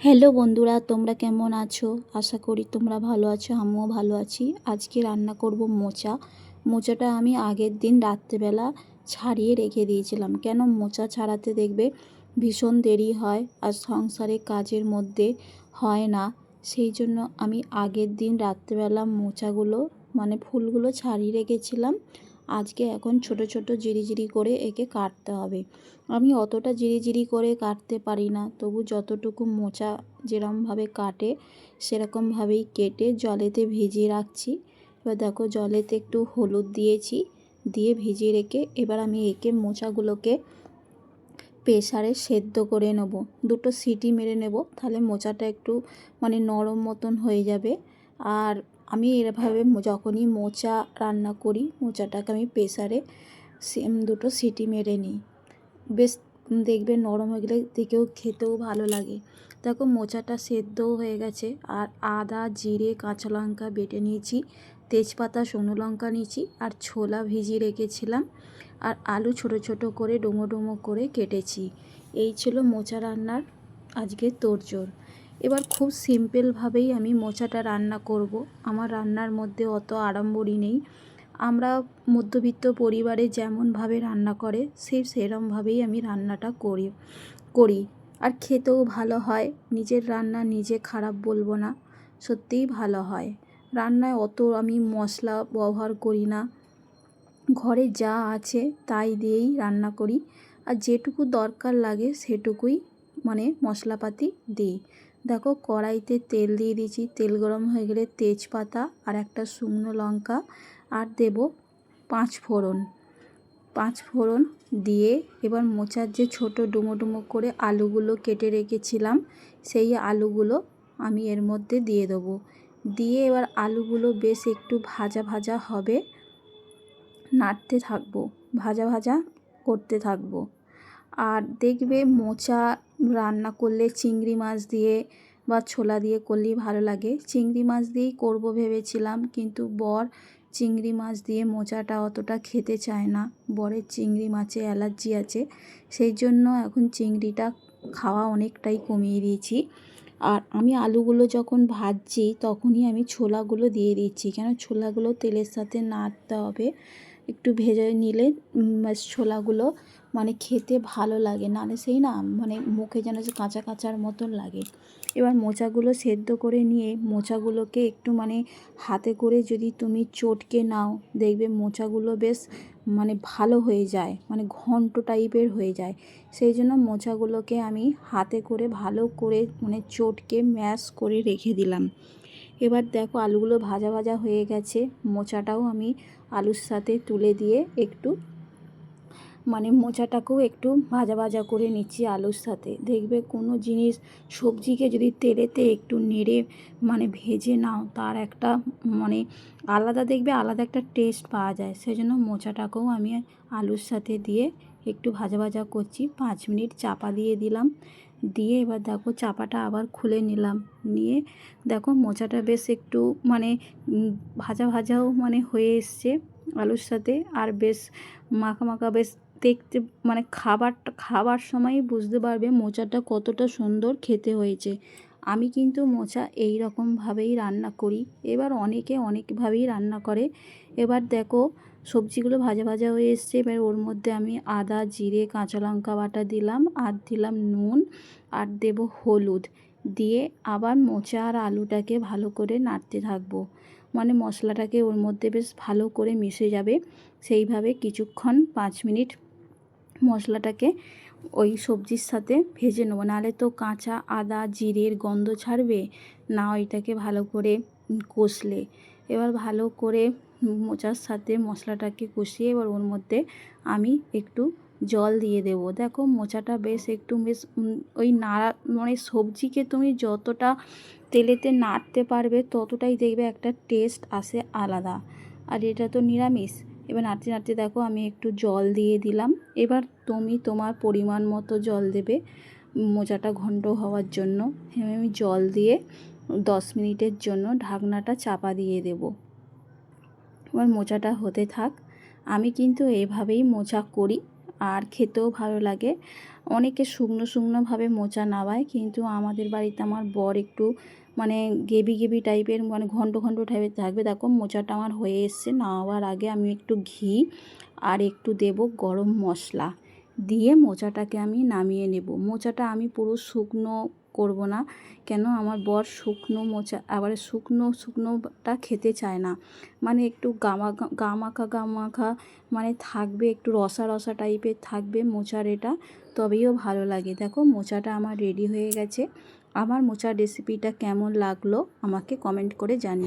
Hello বন্ধুরা, তোমরা কেমন আছো? আশা করি তোমরা ভালো আছো, আমিও ভালো আছি। আজকে রান্না করব মোচা। মোচাটা আমি আগের দিন রাত্রেবেলা ছাড়িয়ে রেখে দিয়েছিলাম। কেন মোচা ছাড়াতে দেখবে ভীষণ দেরি হয় আর সংসারে কাজের মধ্যে হয় না। সেই জন্য আমি আগের দিন রাত্রেবেলা মোচাগুলো মানে ফুলগুলো ছাড়িয়ে রেখেছিলাম। আজকে এখন ছোট ছোট জিরি জিরি করে একে কাটতে হবে। আমি অতটা জিরি জিরি করে কাটতে পারি না, তবু যতটুকু মোচা যেরমভাবে কাটে, সেরকমভাবেই কেটে জলেতে ভিজিয়ে রাখছি। এবার দেখো, জলেতে একটু হলুদ দিয়েছি, দিয়ে ভিজিয়ে রেখে এবার আমি একে মোচাগুলোকে প্রেসারে সেদ্ধ করে নেব। দুটো সিটি মেরে নেব, তাহলে মোচাটা একটু মানে নরম মতন হয়ে যাবে। আর আমি এভাবে যখনই মোচা রান্না করি, মোচাটাকে আমি প্রেসারে সেম দুটো সিটি মেরে নিই। বেশ, দেখবে নরম হয়ে গেলে দেখেও খেতেও ভালো লাগে। দেখো মোচাটা সেদ্ধও হয়ে গেছে, আর আদা, জিরে, কাঁচা লঙ্কা বেটে নিয়েছি, তেজপাতা, শুকনো লঙ্কা নিয়েছি, আর ছোলা ভিজিয়ে রেখেছিলাম, আর আলু ছোট ছোট করে ডুমো ডুমো করে কেটেছি। এই ছিল মোচা রান্নার আজকে তোড়জোড়। এবার খুব সিম্পলভাবেই আমি মোচাটা রান্না করব। আমার রান্নার মধ্যে অত আড়ম্বরই নেই। আমরা মধ্যবিত্ত পরিবারে যেমনভাবে রান্না করে সেই সেরমভাবেই আমি রান্নাটা করি করি। আর খেতেও ভালো হয়, নিজের রান্না নিজে খারাপ বলব না, সত্যিই ভালো হয়। রান্নায় অত আমি মশলা ব্যবহার করি না। ঘরে যা আছে তাই দিয়েই রান্না করি। আর যেটুকু দরকার লাগে সেটুকুই মানে মশলাপাতি দিই। দেখো কড়াইতে তেল দিয়ে দিয়েছি। তেল গরম হয়ে গেলে তেজপাতা আর একটা শুকনো লঙ্কা আর দেব পাঁচ ফোড়ন। পাঁচ ফোড়ন দিয়ে এবার মোচার যে ছোট ডুমো ডুমো করে আলুগুলো কেটে রেখেছিলাম, সেই আলুগুলো আমি এর মধ্যে দিয়ে দেবো। দিয়ে এবার আলুগুলো বেশ একটু ভাজা ভাজা হবে, নাড়তে থাকব, ভাজা ভাজা করতে থাকব। আর দেখবে মোচা রান্না করলে চিংড়ি মাছ দিয়ে বা ছোলা দিয়ে করলেই ভালো লাগে। চিংড়ি মাছ দিয়েই করব ভেবেছিলাম, কিন্তু বর চিংড়ি মাছ দিয়ে মোচাটা অতটা খেতে চায় না। বরের চিংড়ি মাছে অ্যালার্জি আছে, সেই জন্য এখন চিংড়িটা খাওয়া অনেকটাই কমিয়ে দিয়েছি। আর আমি আলুগুলো যখন ভাজছি, তখনই আমি ছোলাগুলো দিয়ে দিচ্ছি। কেন? ছোলাগুলো তেলের সাথে নাড়তে হবে, একটু ভেজে নিলে ছোলাগুলো মানে খেতে ভালো লাগে নাহলে সেই না মানে মুখে যেন যে কাঁচা কাঁচার মতন লাগে। এবার মোচাগুলো সেদ্ধ করে নিয়ে মোচাগুলোকে একটু মানে হাতে করে যদি তুমি চটকে নাও, দেখবে মোচাগুলো বেশ মানে ভালো হয়ে যায় মানে ঘন্ট টাইপের হয়ে যায়। সেই জন্য মোচাগুলোকে আমি হাতে করে ভালো করে মানে চটকে ম্যাশ করে রেখে দিলাম। এবার দেখো আলুগুলো ভাজা ভাজা হয়ে গেছে। মোচাটাও আমি আলুর সাথে তুলে দিয়ে একটু মানে মোচাটাকেও একটু ভাজা ভাজা করে নিচ্ছি আলুর সাথে। দেখবে কোনো জিনিস সবজিকে যদি তেলেতে একটু নেড়ে মানে ভেজে নাও, তার একটা মানে আলাদা দেখবে আলাদা একটা টেস্ট পাওয়া যায়। সেই জন্য মোচাটাকেও আমি আলুর সাথে দিয়ে একটু ভাজা ভাজা করছি। পাঁচ মিনিট চাপা দিয়ে দিলাম। দিয়ে এবার দেখো চাপাটা আবার খুলে নিলাম। নিয়ে দেখো মোচাটা বেশ একটু মানে ভাজা ভাজাও মানে হয়ে এসছে। আলুর সাথে আর বেশ মাখা মাখা, বেশ দেখতে মানে খাবারটা, খাবার সময় বুঝতে পারবে মোচাটা কতটা সুন্দর খেতে হয়েছে। আমি কিন্তু মোচা এই রকমভাবেই রান্না করি। এবার অনেকে অনেকভাবেই রান্না করে। এবার দেখো, সবজিগুলো ভাজা ভাজা হয়ে এসছে। এবার ওর মধ্যে আমি আদা, জিরে, কাঁচা লঙ্কা বাটা দিলাম আর দিলাম নুন আর দেব হলুদ। দিয়ে আবার মোচা আর আলুটাকে ভালো করে নাড়তে থাকব। মানে মশলাটাকে ওর মধ্যে বেশ ভালো করে মিশে যাবে। সেইভাবে কিছুক্ষণ পাঁচ মিনিট মশলাটাকে ওই সবজির সাথে ভেজে নেব। নাহলে তো কাঁচা, আদা, জিরের গন্ধ ছাড়বে। না, ওইটাকে ভালো করে কষলে। এবার ভালো করে মোচার সাথে মশলাটাকে কষিয়ে এবার ওর মধ্যে আমি একটু জল দিয়ে দেব। দেখো মোচাটা বেশ একটু বেশ ওই নাড়া মানে সবজিকে তুমি যতটা তেলেতে নাড়তে পারবে ততটাই দেখবে একটা টেস্ট আসে আলাদা। আর এটা তো নিরামিষ। এবার নাড়তে নাড়তে দেখো আমি একটু জল দিয়ে দিলাম। এবার তুমি তোমার পরিমাণ মতো জল দেবে মোচাটা ঘন্ট হওয়ার জন্য। আমি জল দিয়ে দশ মিনিটের জন্য ঢাকনাটা চাপা দিয়ে দেব। এবার মোচাটা হতে থাক। আমি কিন্তু এভাবেই মোচা করি। আর খেতেও ভালো লাগে। অনেকে শুকনো শুকনোভাবে মোচা নাবায় কিন্তু আমাদের বাড়িতে আমার বর একটু মানে গেবি গেবি টাইপের মানে ঘন্ট ঘন্ট টাইপের থাকবে। দেখো, মোচাটা আমার হয়ে এসছে নাওয়ার আগে আমি একটু ঘি আর একটু দেব গরম মশলা। দিয়ে মোচাটাকে আমি নামিয়ে নেব। মোচাটা আমি পুরো শুকনো করব না, কেন আমার বর শুকনো মোচা আবার শুকনো, শুকনোটা খেতে চায় না। মানে একটু গামা, গামাখা গামাখা মানে থাকবে একটু রসা রসা টাইপের থাকবে মোচার এটা, তবেইও ভালো লাগে। দেখো মোচাটা আমার রেডি হয়ে গেছে। আমার মোচার রেসিপিটা কেমন লাগল আমাকে কমেন্ট করে জানিও।